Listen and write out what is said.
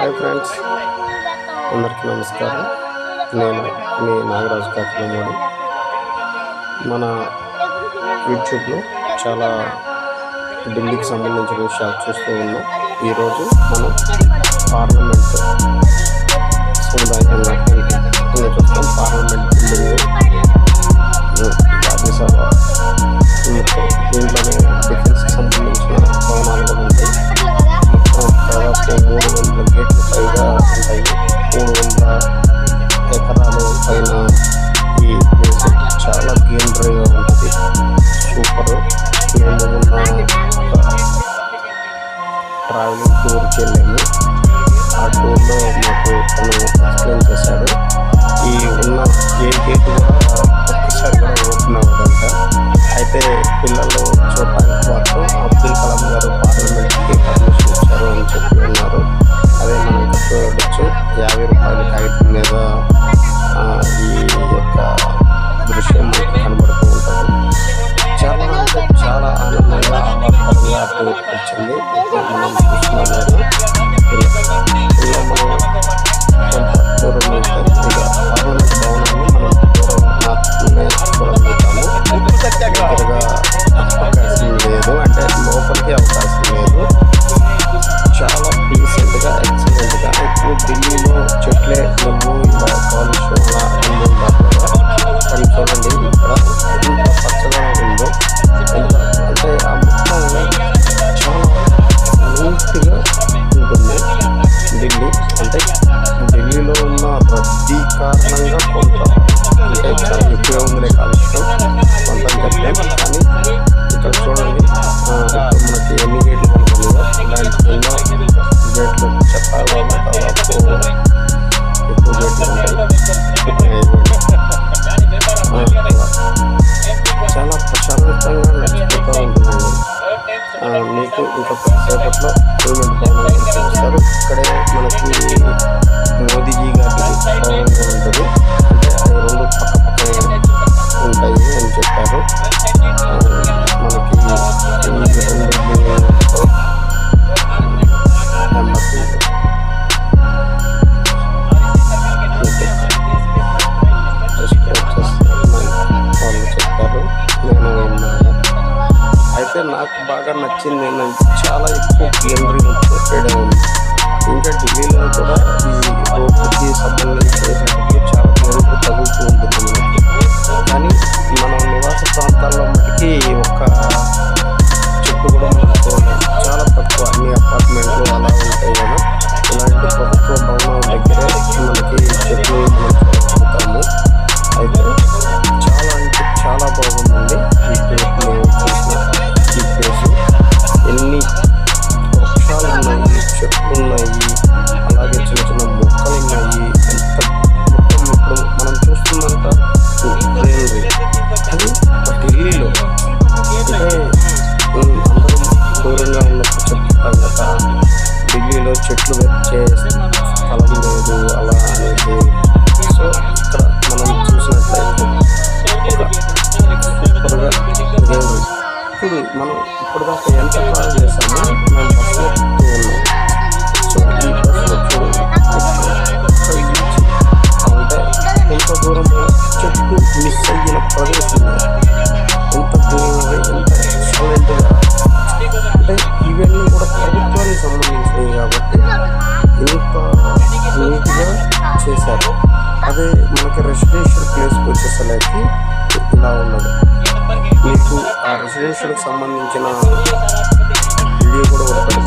Hi friends. అందరికీ నమస్కారం. నేను మీ నాగరాజు కాకినమూడి మన యూట్యూబ్లో చాలా ఢిల్లీకి సంబంధించిన విషయాలు చూస్తూ ఉన్నాం. ఈరోజు మనం పార్లమెంట్ ట్రావెలింగ్ టూర్కి వెళ్ళాము ఆ టూర్లో మాకు తను ఎక్స్ప్లెయిన్ చేశాడు. ఈ ఉన్న ఏ గేట్ కూడా ఒక్కసారి కూడా ఓపెన్ అవ్వదంట. అయితే పిల్లలు చూడటానికి మాత్రం అబ్దుల్ కలాం గారు పార్లమెంట్కి పర్మిషన్ ఇచ్చారు అని చెప్పి ఉన్నారు. అదే మనం చూడవచ్చు యాభై ఆహ్లాదకరంగా వచ్చింది. మీకు ఇంకా సేపట్లో పేమెంట్ భవనం ఇక్కడే మనకి మోదీజీ గారి నాకు బాగా నచ్చింది ఏంటంటే చాలా ఎక్కువ గ్రీనరీ ప్రొటెడ్ ఉంది ఇంకా ఢిల్లీలో చెట్లు వచ్చే స్థలం లేదు అలా అనేది సో ఇక్కడ మనం చూసినట్లయితే సూపర్గా గ్రీనరీ ఇప్పుడు మనం ఇప్పుడు దాకా ఎంత ట్రావెల్ చేస్తామో మనం బస్సులో ఉన్నాం. సో ఈ బస్సులో అంటే ఎంత దూరంలో చెట్టు మిస్ అయిన ప్రదేశం. ఎంత గ్రీనరీ ఎంత ఎక్సలెంట్గా అంటే ఇవన్నీ కూడా ప్రభుత్వానికి సంబంధించి కాబట్టి ఇంత నీట్గా చేశారు. అదే మనకి రెసిడెన్షియల్ ప్లేస్కి వచ్చేసరికి ఇలా ఉన్నది. మీకు ఆ రెసిడెన్షియల్కి సంబంధించిన వీడియో కూడా ఒకటి